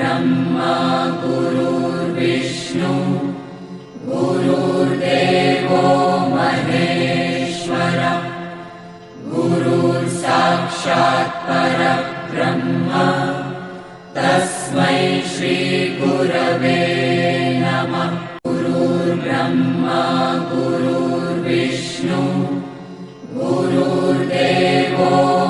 गुरुर्ब्रह्मा गुरुर्विष्णु। गुरुर्देवो महेश्वर। गुरुर्साक्षात् परब्रह्म। तस्मै श्रीगुरवे नमः। गुरुर्ब्रह्मा गुरुर्विष्णु। गुरुर्देवो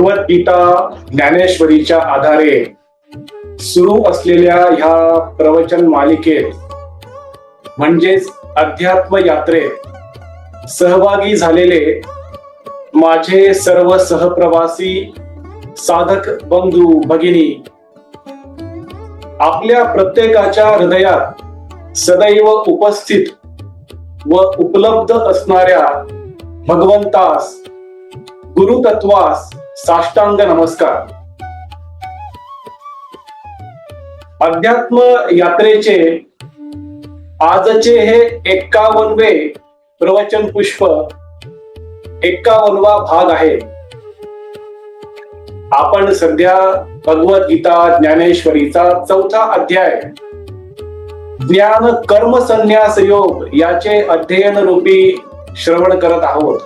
भगवद्गीता ज्ञानेश्वरीच्या आधारे सुरू असलेल्या ह्या प्रवचन मालिकेत म्हणजेच अध्यात्म यात्रेत सहभागी झालेले माझे सर्व सहप्रवासी साधक बंधू भगिनी आपल्या प्रत्येकाच्या हृदयात सदैव उपस्थित व उपलब्ध असणाऱ्या भगवंतास गुरुतत्वास साष्टांग नमस्कार. अध्यात्म यात्रेचे आजचे हे एक्कावनवे प्रवचन पुष्प एक्कावनवा भाग आहे. आपण सध्या भगवद्गीता ज्ञानेश्वरीचा चौथा अध्याय ज्ञान कर्म संन्यास योग याचे अध्ययन रूपी श्रवण करत आहोत.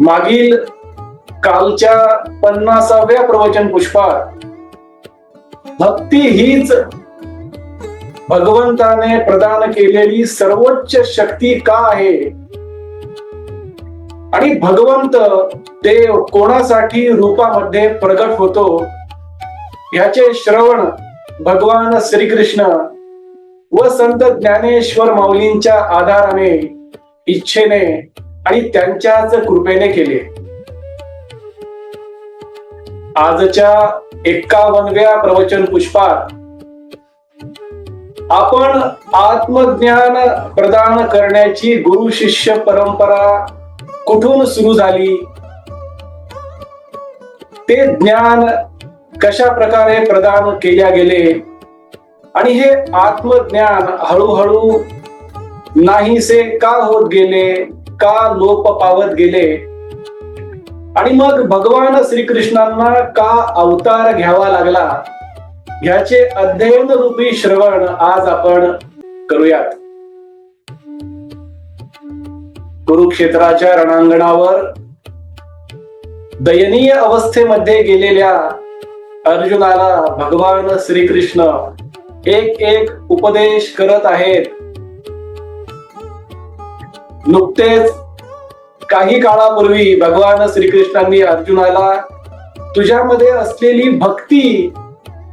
मागील कालच्या पन्नासाव्या प्रवचन पुष्पात भक्ती हीच भगवंताने प्रदान केलेली सर्वोच्च शक्ती का आहे? आणि भगवंत देव कोणासाठी रूपामध्ये प्रगट होतो? याचे श्रवण भगवान श्रीकृष्ण व संत ज्ञानेश्वर माऊलींच्या आधाराने इच्छेने आणि त्यांच्याच कृपेने केले. आजच्या एक्कावनव्या प्रवचन पुष्पात आपण आत्मज्ञान प्रदान करण्याची गुरु शिष्य परंपरा कुठून सुरू झाली? ते ज्ञान कशा प्रकारे प्रदान केल्या गेले? आणि हे आत्मज्ञान हळूहळू नाहीसे का होत गेले? का लोप पावत गेले? आणि मग भगवान श्रीकृष्णांना का अवतार घ्यावा लागला? ह्याचे अध्ययन रूपी श्रवण आज आपण करूयात. कुरुक्षेत्राच्या रणांगणावर दयनीय अवस्थेमध्ये गेलेल्या अर्जुनाला भगवान श्रीकृष्ण एक एक उपदेश करत आहेत. नुकतेच काही काळापूर्वी भगवान श्रीकृष्णांनी अर्जुनाला तुझ्यामध्ये असलेली भक्ती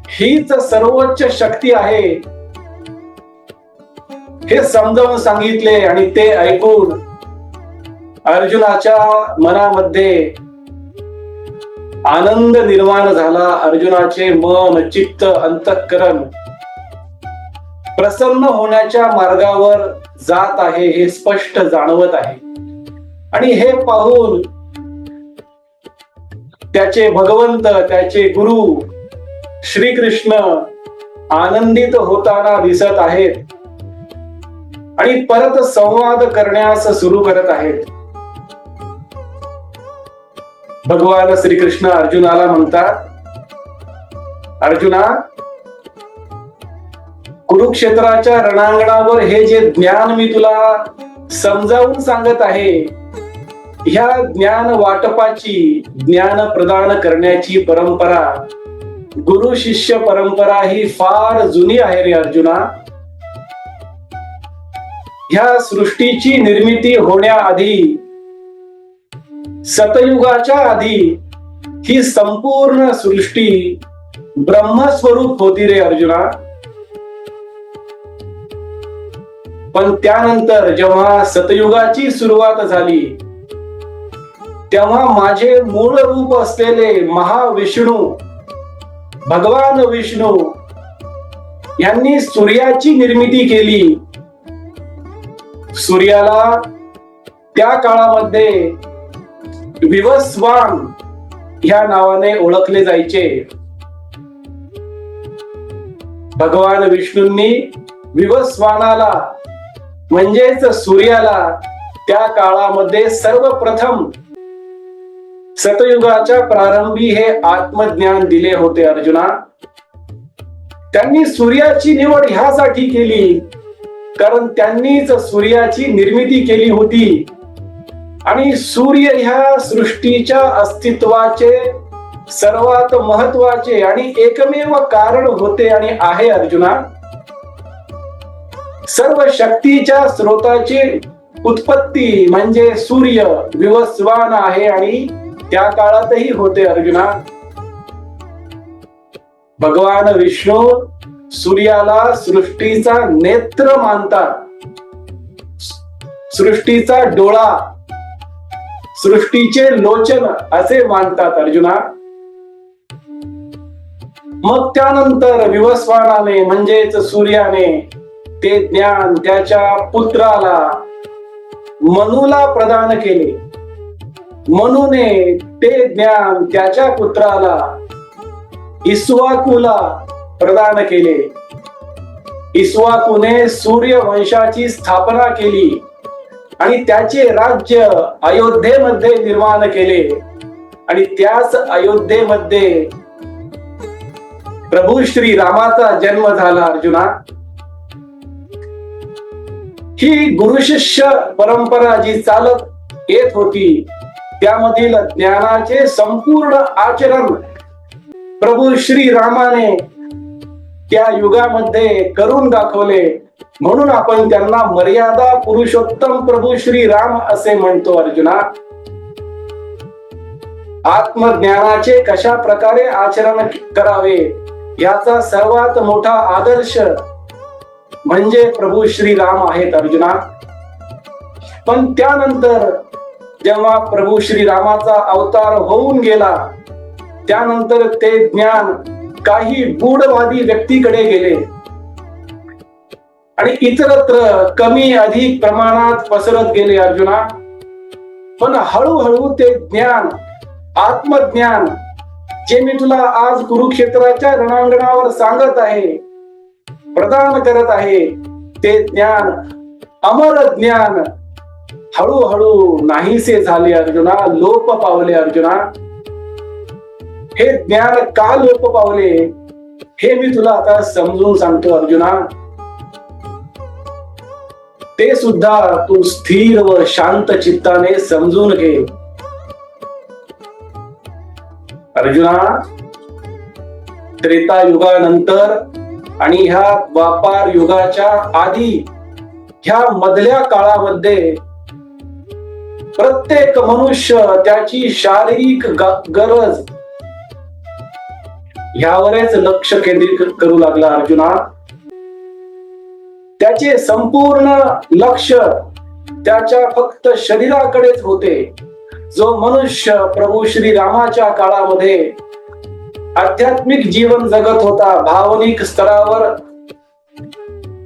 हीच सर्वोच्च शक्ती आहे. हे समजावून सांगितले आणि ते ऐकून अर्जुनाच्या मनामध्ये आनंद निर्माण झाला. अर्जुनाचे मन चित्त अंतःकरण प्रसन्न होण्याच्या मार्गावर जात आहे हे स्पष्ट जाणवत आहे. आणि हे पाहून त्याचे भगवंत त्याचे गुरु श्रीकृष्ण आनंदित होताना दिसत आहेत. आणि परत संवाद करण्यास सुरू करत आहेत. भगवान श्रीकृष्ण अर्जुनाला म्हणतात अर्जुना कुरुक्षेत्राच्या रणांगणावर हे जे ज्ञान मी तुला समजावून सांगत आहे ह्या ज्ञान वाटपाची ज्ञान प्रदान करण्याची परंपरा गुरु शिष्य परंपरा ही फार जुनी आहे रे अर्जुना. ह्या सृष्टीची निर्मिती होण्याआधी सतयुगाच्या आधी ही संपूर्ण सृष्टी ब्रह्मस्वरूप होती रे अर्जुना. पण त्यानंतर जेव्हा सतयुगाची सुरुवात झाली तेव्हा माझे मूळ रूप असलेले महाविष्णू भगवान विष्णू यांनी सूर्याची निर्मिती केली. सूर्याला त्या काळामध्ये विवस्वान या नावाने ओळखले जायचे. भगवान विष्णूंनी विवस्वानाला म्हणजेच सूर्याला त्या काळामध्ये सर्वप्रथम सतयुगाच्या प्रारंभी हे आत्मज्ञान दिले होते अर्जुना. त्यांनी सूर्याची निवड ह्यासाठी केली कारण त्यांनीच सूर्याची निर्मिती केली होती. आणि सूर्य ह्या सृष्टीच्या अस्तित्वाचे सर्वात महत्त्वाचे आणि एकमेव कारण होते आणि आहे अर्जुना. सर्व शक्तीच्या स्रोताची उत्पत्ती म्हणजे सूर्य विवस्वान आहे आणि त्या काळातही होते अर्जुना. भगवान विष्णू सूर्याला सृष्टीचा नेत्र मानतात. सृष्टीचा डोळा सृष्टीचे लोचन असे मानतात अर्जुना. मग त्यानंतर विवस्वानाने म्हणजेच सूर्याने ते ज्ञान त्याच्या पुत्राला मनूला प्रदान केले. मनूने ते ज्ञान त्याच्या पुत्राला इस्वाकूला प्रदान केले. इस्वाकूने सूर्य वंशाची स्थापना केली आणि त्याचे राज्य अयोध्येमध्ये निर्माण केले. आणि त्याच अयोध्येमध्ये प्रभू श्री रामाचा जन्म झाला अर्जुना. ही गुरुशिष्य परंपरा जी चालत येत होती त्यामधील ज्ञानाचे संपूर्ण आचरण प्रभू श्री रामाने त्या युगामध्ये करून दाखवले. म्हणून आपण त्यांना मर्यादा पुरुषोत्तम प्रभू श्री राम असे म्हणतो अर्जुना. आत्मज्ञानाचे कशा प्रकारे आचरण करावे याचा सर्वात मोठा आदर्श म्हणजे प्रभू श्री राम आहेत अर्जुना. पण त्यानंतर जेव्हा प्रभू श्री रामाचा अवतार होऊन गेला त्यानंतर ते ज्ञान काही गूढवादी व्यक्तीकडे गेले. आणि इतरत्र कमी अधिक प्रमाणात पसरत गेले अर्जुना. पण हळूहळू ते ज्ञान आत्मज्ञान जे मी तुला आज कुरुक्षेत्राच्या रणांगणावर सांगत आहे प्रदान करत आहे ते ज्ञान अमर ज्ञान. हळूहळू नाहीसे झाले अर्जुना लोप पावले अर्जुना. हे ज्ञान का लोप पावले हे मी तुला आता समजून सांगतो अर्जुना. ते सुद्धा तू स्थिर व शांत चित्ताने समजून घे. अर्जुना त्रेता युगानंतर आणि ह्या व्यापार युगाच्या आधी ह्या मधल्या काळामध्ये प्रत्येक मनुष्य त्याची शारीरिक गरज ह्यावरच लक्ष केंद्रित करू लागला अर्जुना. त्याचे संपूर्ण लक्ष त्याच्या फक्त शरीराकडेच होते. जो मनुष्य प्रभू श्री रामाच्या काळामध्ये आध्यात्मिक जीवन जगत होता भावनिक स्तरावर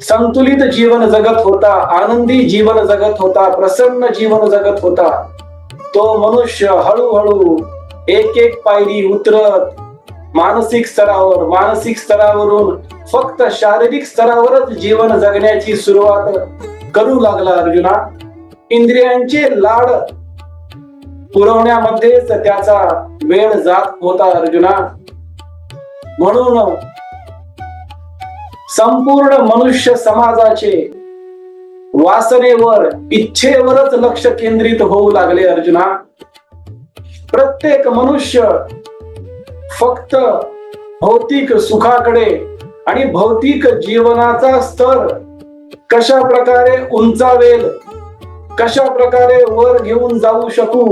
संतुलित जीवन जगत होता आनंदी जीवन जगत होता प्रसन्न जीवन जगत होता. तो मनुष्य हळूहळू एक एक पायरी उतरत मानसिक स्तरावर मानसिक स्तरावरून फक्त शारीरिक स्तरावरच जीवन जगण्याची सुरुवात करू लागला अर्जुना. इंद्रियांचे लाड पुरवण्यामध्येच त्याचा वेळ जात होता अर्जुना. म्हणून संपूर्ण मनुष्य समाजाचे वासनेवर इच्छेवरच लक्ष केंद्रित होऊ लागले अर्जुना. प्रत्येक मनुष्य फक्त भौतिक सुखाकडे आणि भौतिक जीवनाचा स्तर कशा प्रकारे उंचावेल कशा प्रकारे वर घेऊन जाऊ शकू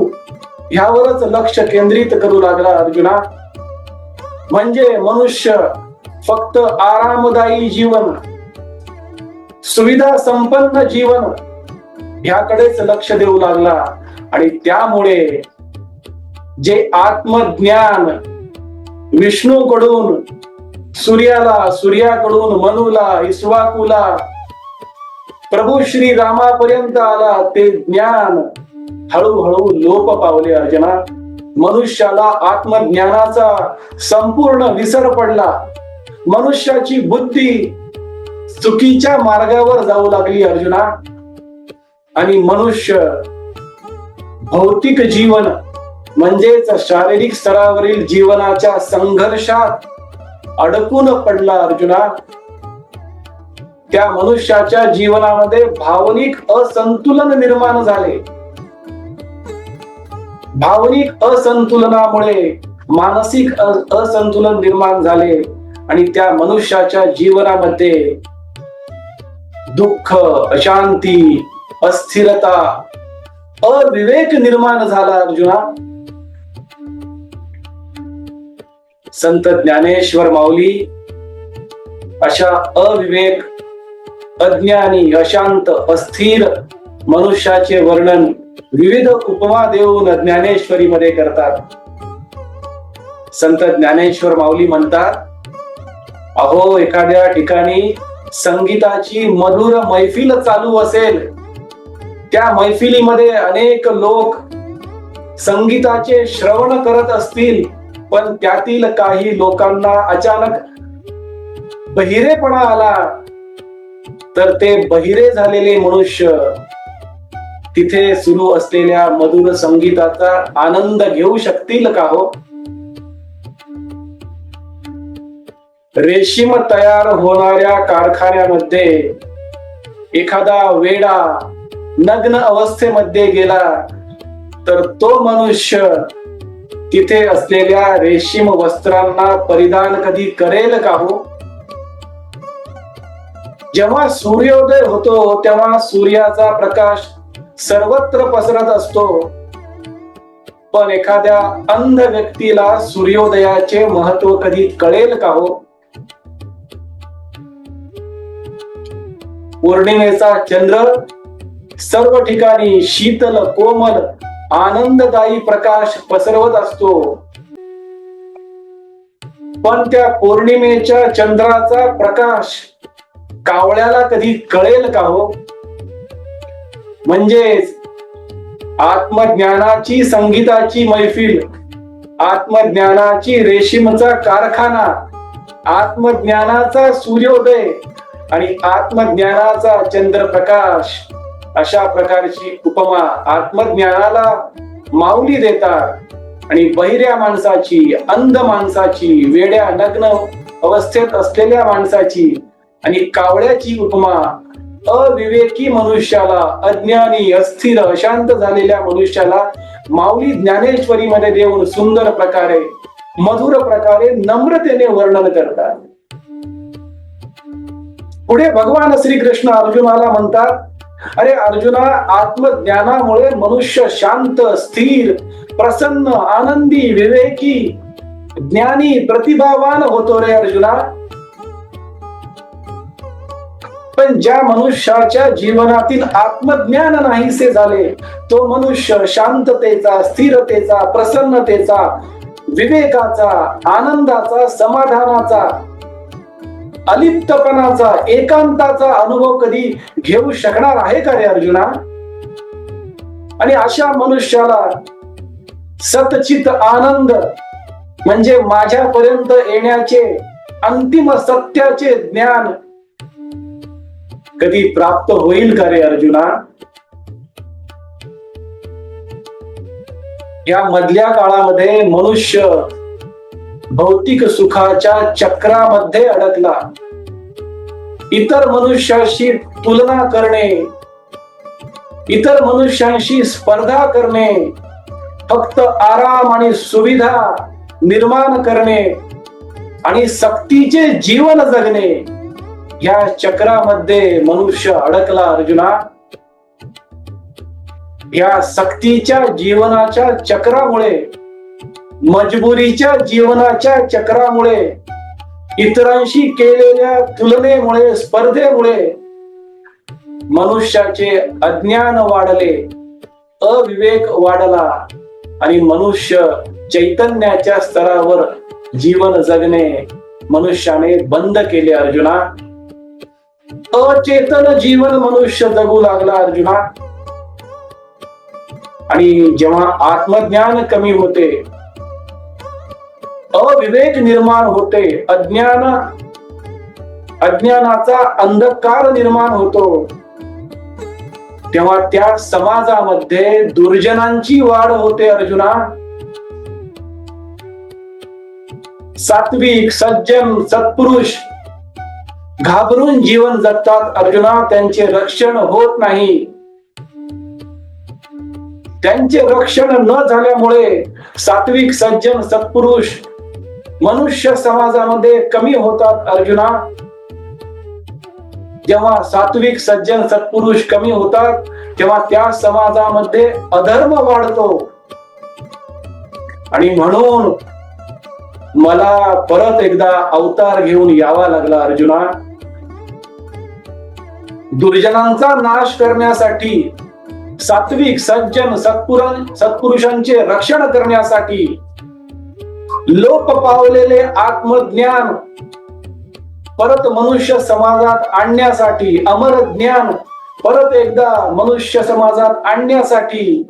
ह्यावरच लक्ष केंद्रित करू लागला अर्जुना. म्हणजे मनुष्य फक्त आरामदायी जीवन सुविधा संपन्न जीवन ह्याकडेच लक्ष देऊ लागला. आणि त्यामुळे जे आत्मज्ञान विष्णूकडून सूर्याला सूर्याकडून मनुला इस्वाकूला प्रभू श्री रामापर्यंत आला ते ज्ञान हळूहळू लोप पावले अर्जुना मनुष्याला आत्मज्ञानाचा संपूर्ण विसर पडला. मनुष्याची बुद्धी चुकीच्या मार्गावर जाऊ लागली अर्जुना. आणि मनुष्य भौतिक जीवन म्हणजेच शारीरिक स्तरावरील जीवनाच्या संघर्षात अडकून पडला अर्जुना. त्या मनुष्याच्या जीवनामध्ये भावनिक असंतुलन निर्माण झाले. भावनिक असंतुलनामुळे मानसिक असंतुलन निर्माण झाले आणि त्या मनुष्याच्या जीवनामध्ये दुःख अशांती अस्थिरता अविवेक निर्माण झाला अर्जुना. संत ज्ञानेश्वर माऊली अशा अविवेक अज्ञानी अशांत अस्थिर मनुष्याचे वर्णन विविध उपमा देऊन ज्ञानेश्वरी मध्ये करतात. संत ज्ञानेश्वर माऊली म्हणतात अहो एखाद्या ठिकाणी संगीताची मधुर मैफिल चालू असेल. त्या मैफिलीमध्ये अनेक लोक संगीताचे श्रवण करत असतील पण त्यातील काही लोकांना अचानक बहिरेपणा आला. तर ते बहिरे झालेले मनुष्य तिथे सुरू असलेल्या मधुर संगीताचा आनंद घेऊ शकतील का हो? रेशीम तयार होणाऱ्या कारखान्यामध्ये एखादा वेडा नग्न अवस्थेमध्ये गेला तर तो मनुष्य तिथे असलेल्या रेशीम वस्त्रांना परिधान कधी करेल का हो? जेव्हा सूर्योदय होतो तेव्हा सूर्याचा प्रकाश सर्वत्र पसरत असतो. पण एखाद्या अंध व्यक्तीला सूर्योदयाचे महत्त्व कधी कळेल का हो? पौर्णिमेचा चंद्र सर्व ठिकाणी शीतल कोमल आनंददायी प्रकाश पसरवत असतो. पण त्या पौर्णिमेच्या चंद्राचा प्रकाश कावळ्याला कधी कळेल का हो? म्हणजेच आत्मज्ञानाची संगीताची मैफिल आत्मज्ञानाची रेशीमचा कारखाना आत्मज्ञानाचा सूर्योदय आणि आत्मज्ञानाचा चंद्रप्रकाश अशा प्रकारची उपमा आत्मज्ञानाला माऊली देतात आणि बहिऱ्या माणसाची अंध माणसाची वेड्या नग्न अवस्थेत असलेल्या माणसाची आणि कावळ्याची उपमा अविवेकी मनुष्याला अज्ञानी अस्थिर अशांत झालेल्या मनुष्याला माऊली ज्ञानेश्वरी मध्ये देऊन सुंदर प्रकारे मधुर प्रकारे नम्रतेने वर्णन करतात. पुढे भगवान श्रीकृष्ण अर्जुनाला म्हणतात अरे अर्जुना आत्मज्ञानामुळे मनुष्य शांत स्थिर प्रसन्न आनंदी विवेकी ज्ञानी प्रतिभावान होतो रे अर्जुना. पण ज्या मनुष्याच्या जीवनातील आत्मज्ञान नाहीसे झाले तो मनुष्य शांततेचा स्थिरतेचा प्रसन्नतेचा विवेकाचा आनंदाचा समाधानाचा अलिप्तपणाचा एकांताचा अनुभव कधी घेऊ शकणार आहे का रे अर्जुना? आणि अशा मनुष्याला सतचित आनंद म्हणजे माझ्यापर्यंत येण्याचे अंतिम सत्याचे ज्ञान कधी प्राप्त होईल का रे अर्जुना? या मधल्या काळामध्ये मनुष्य भौतिक सुखाच्या चक्रामध्ये अडकला. इतर मनुष्याशी तुलना करणे इतर मनुष्यांशी स्पर्धा करणे फक्त आराम आणि सुविधा निर्माण करणे आणि सक्तीचे जीवन जगणे या चक्रामध्ये मनुष्य अडकला अर्जुना. या सक्तीच्या जीवनाच्या चक्रामुळे मजबुरीच्या जीवनाच्या चक्रामुळे इतरांशी केलेल्या तुलनेमुळे स्पर्धेमुळे मनुष्याचे अज्ञान वाढले अविवेक वाढला आणि मनुष्य चैतन्याच्या स्तरावर जीवन जगणे मनुष्याने बंद केले अर्जुना. अचेतन जीवन मनुष्य जगू लागला अर्जुना. आणि जेव्हा आत्मज्ञान कमी होते अविवेक निर्माण होते अज्ञान अज्ञानाचा अंधकार निर्माण होतो तेव्हा त्या समाजामध्ये दुर्जनांची वाढ होते अर्जुना. सात्विक सज्जन सत्पुरुष घाबरून जीवन जगतात अर्जुना त्यांचे रक्षण होत नाही. त्यांचे रक्षण न झाल्यामुळे सात्विक सज्जन सत्पुरुष मनुष्य समाजामध्ये कमी होतात अर्जुना. जेव्हा सात्विक सज्जन सत्पुरुष कमी होतात तेव्हा त्या समाजामध्ये अधर्म वाढतो. आणि म्हणून मला परत एकदा अवतार घेऊन यावा लागला अर्जुना. दुर्जनांचा नाश करण्यासाठी सात्विक सज्जन सत्पुर सत्पुरुषांचे रक्षण करण्यासाठी लोप पावलेले आत्मज्ञान परत मनुष्य समाजात आणण्यासाठी अमर ज्ञान परत एकदा मनुष्य समाजात आणण्यासाठी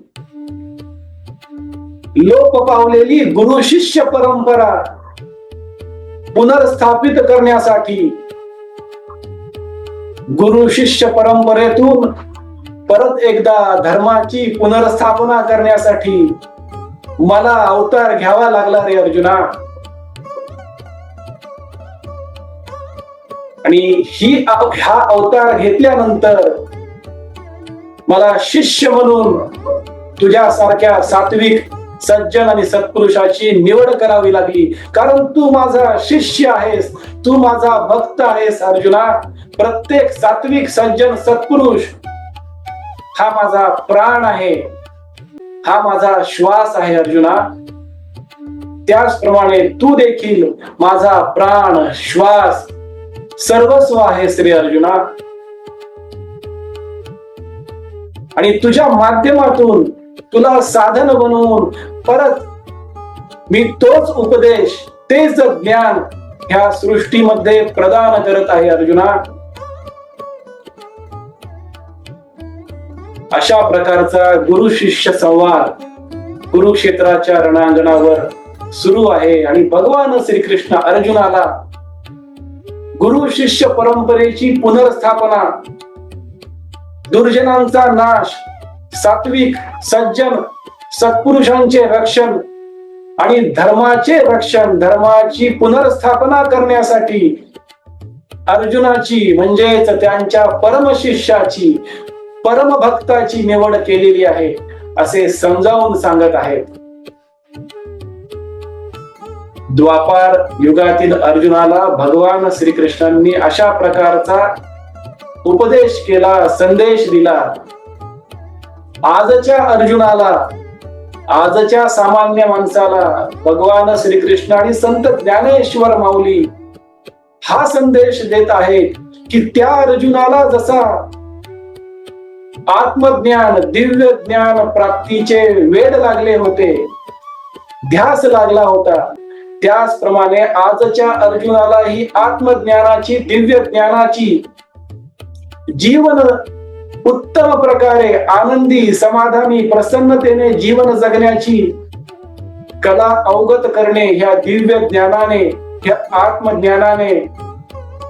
लोप पावलेली गुरु शिष्य परंपरा पुनर्स्थापित करण्यासाठी गुरु शिष्य परंपरेतून परत एकदा धर्माची पुनर्स्थापना करण्यासाठी मला अवतार घ्यावा लागला रे अर्जुना. आणि ही हा अवतार घेतल्यानंतर मला शिष्य म्हणून तुझ्यासारख्या सात्विक सज्जन आणि सत्पुरुषाची निवड करावी लागली. कारण तू माझा शिष्य आहेस तू माझा भक्त आहेस अर्जुना. प्रत्येक सात्विक सज्जन सत्पुरुष हा माझा प्राण आहे. हा माझा श्वास आहे अर्जुना. त्याचप्रमाणे तू देखील माझा प्राण श्वास सर्वस्व आहे श्री अर्जुना. आणि तुझ्या माध्यमातून तुला साधन बनवून परत मी तोच उपदेश तेच ज्ञान ह्या सृष्टीमध्ये प्रदान करत आहे अर्जुना. अशा प्रकारचा गुरु शिष्य संवाद कुरुक्षेत्राच्या रणांगणावर सुरू आहे आणि भगवान श्रीकृष्ण अर्जुनाला गुरु शिष्य परंपरेची पुनर्स्थापना दुर्जनांचा नाश सात्विक सज्जन सत्पुरुषांचे रक्षण आणि धर्माचे रक्षण धर्माची पुनर्स्थापना करण्यासाठी अर्जुनाची म्हणजेच त्यांच्या परमशिष्याची परमभक्ताची निवड केलेली आहे असे समजावून सांगत आहेत. द्वापार युगातील अर्जुनाला भगवान श्रीकृष्णांनी अशा प्रकारचा उपदेश केला संदेश दिला. आजच्या अर्जुनाला आजच्या सामान्य माणसाला भगवान श्रीकृष्ण आणि संत ज्ञानेश्वर माऊली हा संदेश देत आहे की त्या अर्जुनाला जसा आत्मज्ञान दिव्य ज्ञान प्राप्तीचे वेड लागले होते. ध्यास लागला होता. त्याचप्रमाणे आजच्या अर्जुनाला ही आत्मज्ञानाची दिव्य ज्ञानाची जीवन उत्तम प्रकारे आनंदी समाधानी प्रसन्नतेने जीवन जगण्याची कला अवगत करणे ह्या दिव्य ज्ञानाने ह्या आत्मज्ञानाने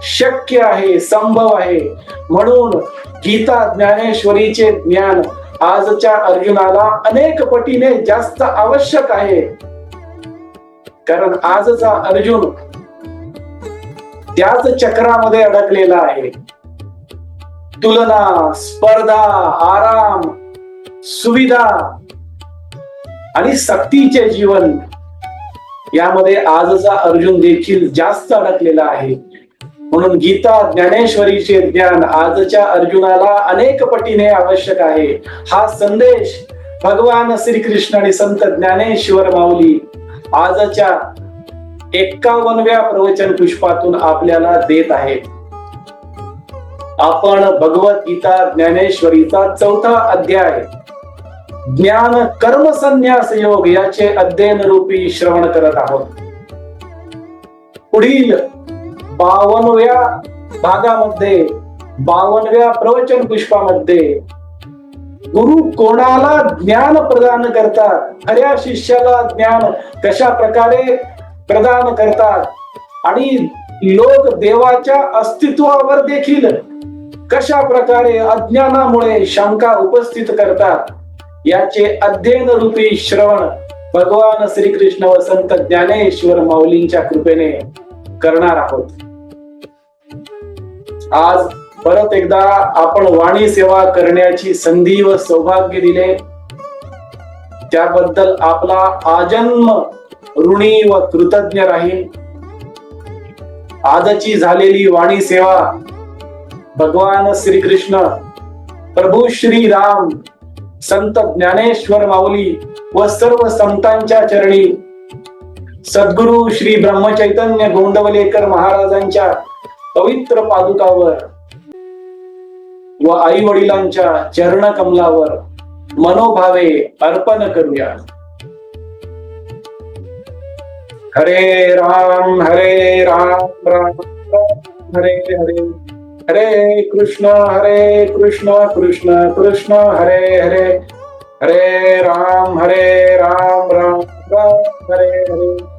शक्य आहे संभव आहे. म्हणून गीता ज्ञानेश्वरीचे ज्ञान आजच्या अर्जुनाला अनेक पटीने जास्त आवश्यक आहे. कारण आजचा अर्जुन त्याच चक्रामध्ये अडकलेला आहे. तुलना स्पर्धा आराम सुविधा आणि सक्तीचे जीवन यामध्ये आजचा अर्जुन देखील जास्त अडकलेला आहे. म्हणून गीता ज्ञानेश्वरीचे ज्ञान आजच्या अर्जुनाला अनेक पटीने आवश्यक आहे. हा संदेश भगवान श्रीकृष्ण आणि संत ज्ञानेश्वर माऊली आजच्या एक्कावनव्या प्रवचन पुष्पातून आपल्याला देत आहेत. आपण भगवद्गीता ज्ञानेश्वरीचा चौथा अध्याय ज्ञान कर्म संन्यास योग याचे अध्ययन रूपी श्रवण करत आहोत. पुढील बावनव्या भागामध्ये बावनव्या प्रवचन पुष्पामध्ये गुरु कोणाला ज्ञान प्रदान करतात? खऱ्या शिष्याला ज्ञान कशा प्रकारे प्रदान करतात? आणि लोक देवाच्या अस्तित्वावर देखील कशा प्रकारे अज्ञानामुळे शंका उपस्थित करतात? याचे अध्ययन रूपी श्रवण भगवान श्रीकृष्ण व संत ज्ञानेश्वर माऊलींच्या कृपेने करणार आहोत. आज परत एकदा आपण वाणी सेवा करण्याची संधी व सौभाग्य दिले. त्याबद्दल आपला आजन्म ऋणी व कृतज्ञ राहील. आजची झालेली वाणी सेवा भगवान श्रीकृष्ण प्रभू श्री राम संत ज्ञानेश्वर माऊली व सर्व संतांच्या चरणी सद्गुरु श्री ब्रह्मचैतन्य गोंडवलेकर महाराजांच्या पवित्र पादुकावर व आई वडिलांच्या चरण कमलावर मनोभावे अर्पण करूया. हरे राम हरे राम राम हरे हरे. हरे कृष्ण हरे कृष्ण कृष्ण कृष्ण हरे हरे. हरे राम हरे राम राम राम हरे हरे.